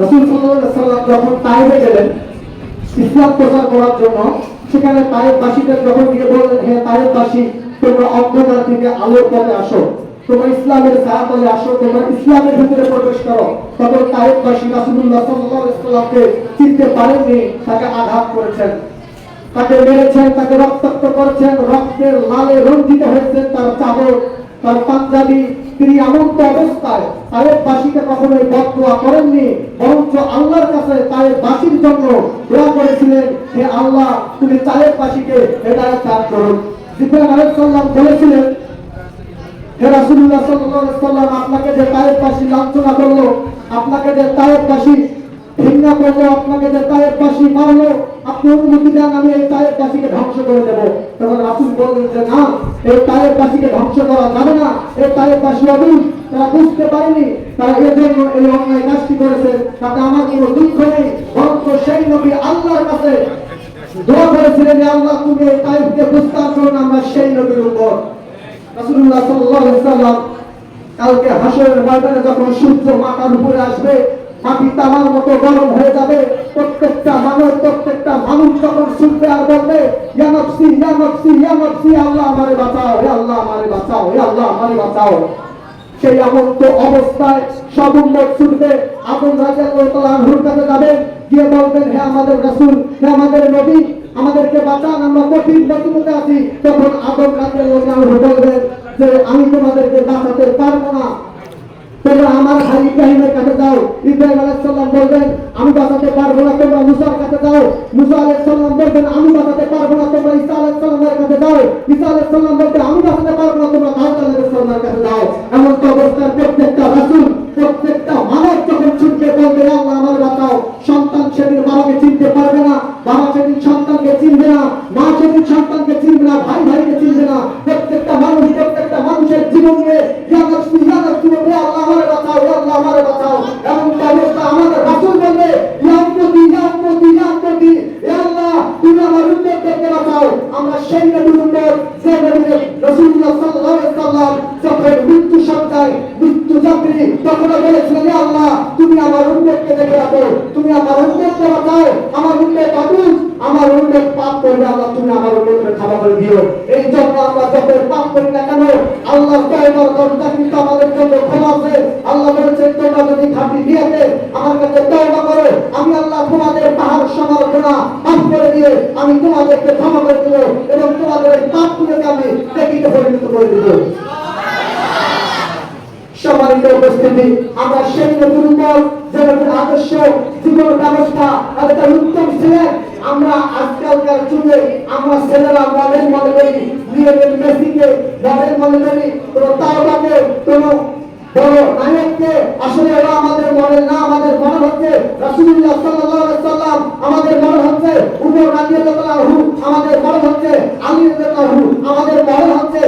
রসুল সাল্লাম যখন তাইবে গেলেন, ইসলাম প্রচার করার জন্য, সেখানে তায়েববাসীদের যখন গিয়ে বললেন, হে তায়েববাসী তোমরা অন্ধকার থেকে আলোর পথে আসো, তোমরা ইসলামের ছায়াতলে আসো, তোমরা ইসলামের ভিতরে প্রবেশ করো। তখন সাল্লাল্লাহু আলাইহি সাল্লামকে চিনতে পারেননি, তাকে আঘাত করেছেন। তাকে মেরেছেন, তাকে রক্তাক্ত করেছেন, রক্তের লালে রঞ্জিত হয়েছেন তার চাদর, তার পাঞ্জাবি তিনি এমন্ত অবস্থায় তাদের বাসীকে কখনোই বদদোয়া করেননি, বরঞ্চ আল্লাহর কাছে তাদের বাসীর জন্য দোয়া করেছিলেন যে, আল্লাহ, তুমি চায়ের বাসীকে হেদায়ত দান করুন জিব্রাইল আলাইহিস সালাম বলেছিলেন আপনাকে যে তায়ের পাশি লাঞ্ছনা করল, আপনাকে যে তায়ের বাসী ঘৃণা করল আপনাকে যে তায়েব বাসী মারলো, আপনি অনুমতি দেন, আমি এই তায়েব বাসীকে ধ্বংস করে দেব। তখন রাসূল বললেন যে, না, এই তায়েব বাসীকে ধ্বংস করা যাবে না। এই তায়েব বাসী অবুঝ তারা বুঝতে পারেনি, তারা এর জন্য এই অন্যায় কাজটি করেছে। তাতে আমার কোনো দুঃখ নেই। বরঞ্চ সেই নবী আল্লাহর কাছে দোয়া করেছিলেন যে, আল্লাহ, তুমি এই তায়েবকে বুঝতাম করুন আমরা সেই নবীর উপর। রাসূলুল্লাহ সাল্লাল্লাহু আলাইহি সাল্লাম কালকে হাসরের ময়দানে যখন সূর্য মাথার উপরে আসবে মাটি তামার মতো গরম হয়ে যাবে। প্রত্যেকটা মানুষ প্রত্যেকটা মানুষ শুনবে আর বলবে আল্লাহ আমারে বাঁচাও, হে আল্লাহ আমারে বাঁচাও, হে আল্লাহ আমারে বাঁচাও। সেই অবস্থায় শুনবে তাআলা আনহুর কাছে যাবেন গিয়ে বলবেন আমাদের আমাদের নবী, আমাদেরকে বাঁচান, আমরা কঠিন মুসিবতে আছি। তখন আদম তাআলা বলবেন যে, আমি তোমাদেরকে বাঁচাতে পারব না তোমরা আমার ভাই ইব্রাহিমের কাছে যাও ইব্রাহিম আলাইহিস সালাম বলবেন, আমি বাঁচাতে পারব না তোমরা মুসার কাছে যাও। মুসা আলাইহিস সালাম বলবেন, আমি বাঁচাতে পারব না তোমরা ঈসা আলাইহিস সালামের কাছে যাও। ঈসা আলাইহিস সালাম বলবেন, আমি বাঁচাতে পারব না তোমরা দাউদ আলাইহিস সালামের কাছে যাও। এমন তো অবস্থায় প্রত্যেকটা রাসূল, প্রত্যেকটা মানব যখন ছুটবে বলবে আল্লাহ আমার বাঁচাও। সন্তান সেদিন বাবাকে চিনতে পারবে না, বাবা সেদিন সন্তানকে চিনবে না, মা সেদিন সন্তানকে চিনবে না, ভাই ভাইকে চিনবে না। প্রত্যেকটা মানুষ, প্রত্যেকটা মানুষের জীবন নিয়ে আমরা সেই নবীর উম্মত যে নবীর সাল্লাল্লাহু আলাইহি সাল্লাম যখন মৃত্যু সন্তায় মৃত্যু যাত্রী তখন বলেছিলেন, "হে আল্লাহ, তুমি আমার উম্মতকে দেখে রাখো, তুমি আমার উম্মতকে বাঁচাও, আমার উম্মত আবুল আমার উম্মত পাপ করবে আল্লাহ, তুমি আমার উম্মতকে ক্ষমা করে দিও। এই জন্য আমরা যত পাপ করি না কেন, আল্লাহ দয়ার দরজা কিন্তু আমাদের জন্য খোলা আছে। আল্লাহ বলেছেন, তোমরা যদি খাঁটি নিয়েতে আমার কাছে তওবা করো আমি আল্লাহ তোমাদের পাহাড় সমালোচনা মাফ করে দিয়ে আমি তোমাদেরকে ক্ষমা করে দেবো এবং তোমাদের এই আমি দেখিতে পরিণত করে দেবো। সম্মানিত উপস্থিতি, আমরা সেই নতুন দল যে আদর্শ, জীবন ব্যবস্থা তার উত্তম ছিলেন আমরা আজকালকার যুগে, আমরা ছেলেরা মডেল মনে করি লিওনেল মেসিকে মডেল মনে করি কোনো তারকাকে, কোনো বড় নায়ককে আসলে ওরা রাসূলুল্লাহ সাল্লাল্লাহু আলাইহি সাল্লাম আমাদের মনে হচ্ছে উমর রাদিয়াল্লাহু আমাদের মনে হচ্ছে আলী রাদিয়াল্লাহু, আমাদের মনে হচ্ছে